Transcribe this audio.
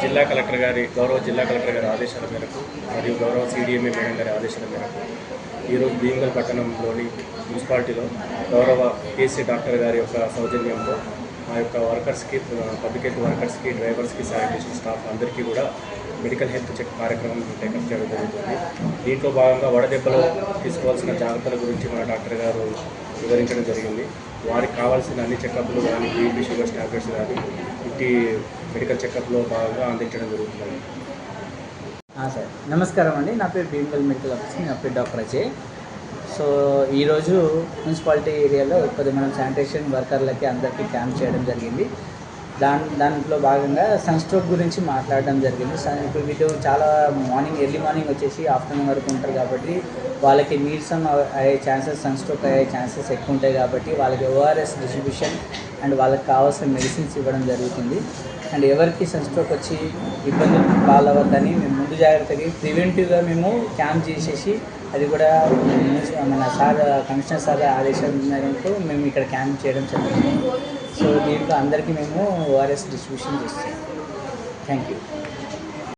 జిల్లా కలెక్టర్ మరియు గౌరవ సిడిఎంఏ మేడం గారి ఆదేశాల మేరకు ఈరోజు భీమగల్ పట్టణంలోని మున్సిపాలిటీలో గౌరవ కేసీ డాక్టర్ గారి యొక్క సౌజన్యంతో మా యొక్క వర్కర్స్కి పబ్లిక్ హెల్త్ వర్కర్స్కి డ్రైవర్స్కి శానిటేషన్ స్టాఫ్ అందరికీ కూడా మెడికల్ హెల్త్ చెక్ కార్యక్రమం టేకప్ చేయడం జరుగుతుంది. దీంట్లో భాగంగా వడదెబ్బలో తీసుకోవాల్సిన జాగ్రత్తల గురించి మన డాక్టర్ గారు వివరించడం జరిగింది. వారికి కావాల్సిన అన్ని చెకప్లు కానీ బీపీ షుగర్ టాబ్లెట్స్ కానీ ఇంటి మెడికల్ చెకప్లో భాగంగా అందించడం జరుగుతుంది. సార్. నమస్కారం అండి. నా పేరు భీమగల్ మెడికల్ ఆఫీసర్ నా పేరు డాక్టర్ అజయ్. సో ఈరోజు మున్సిపాలిటీ ఏరియాలో కొద్దిగా మనం శానిటేషన్ వర్కర్లకి అందరికీ క్యాంప్ చేయడం జరిగింది. దాని దాంట్లో భాగంగా సన్ స్ట్రోక్ గురించి మాట్లాడడం జరిగింది. సన్ ఇప్పుడు వీళ్ళు చాలా మార్నింగ్ ఎర్లీ మార్నింగ్ వచ్చేసి ఆఫ్టర్నూన్ వరకు ఉంటారు కాబట్టి వాళ్ళకి నీరసం అయ్యే ఛాన్సెస్ సన్ స్ట్రోక్ అయ్యే ఛాన్సెస్ ఎక్కువ ఉంటాయి కాబట్టి వాళ్ళకి ఓఆర్ఎస్ డిస్ట్రిబ్యూషన్ అండ్ వాళ్ళకి కావాల్సిన మెడిసిన్స్ ఇవ్వడం జరుగుతుంది. అండ్ ఎవరికి సన్ స్ట్రోక్ వచ్చి ఇబ్బందులు పాలవద్దని మేము ముందు జాగ్రత్తగా ప్రివెంటివ్గా మేము క్యాంప్ చేసేసి అది కూడా మన సార్ కమిషనర్ సార్ ఆదేశం మేరకు మేము ఇక్కడ క్యాంప్ చేయడం జరిగింది. సో దీంట్లో అందరికీ మేము ఓఆర్ఎస్ డిస్ట్రిబ్యూషన్ చేస్తాం. Thank you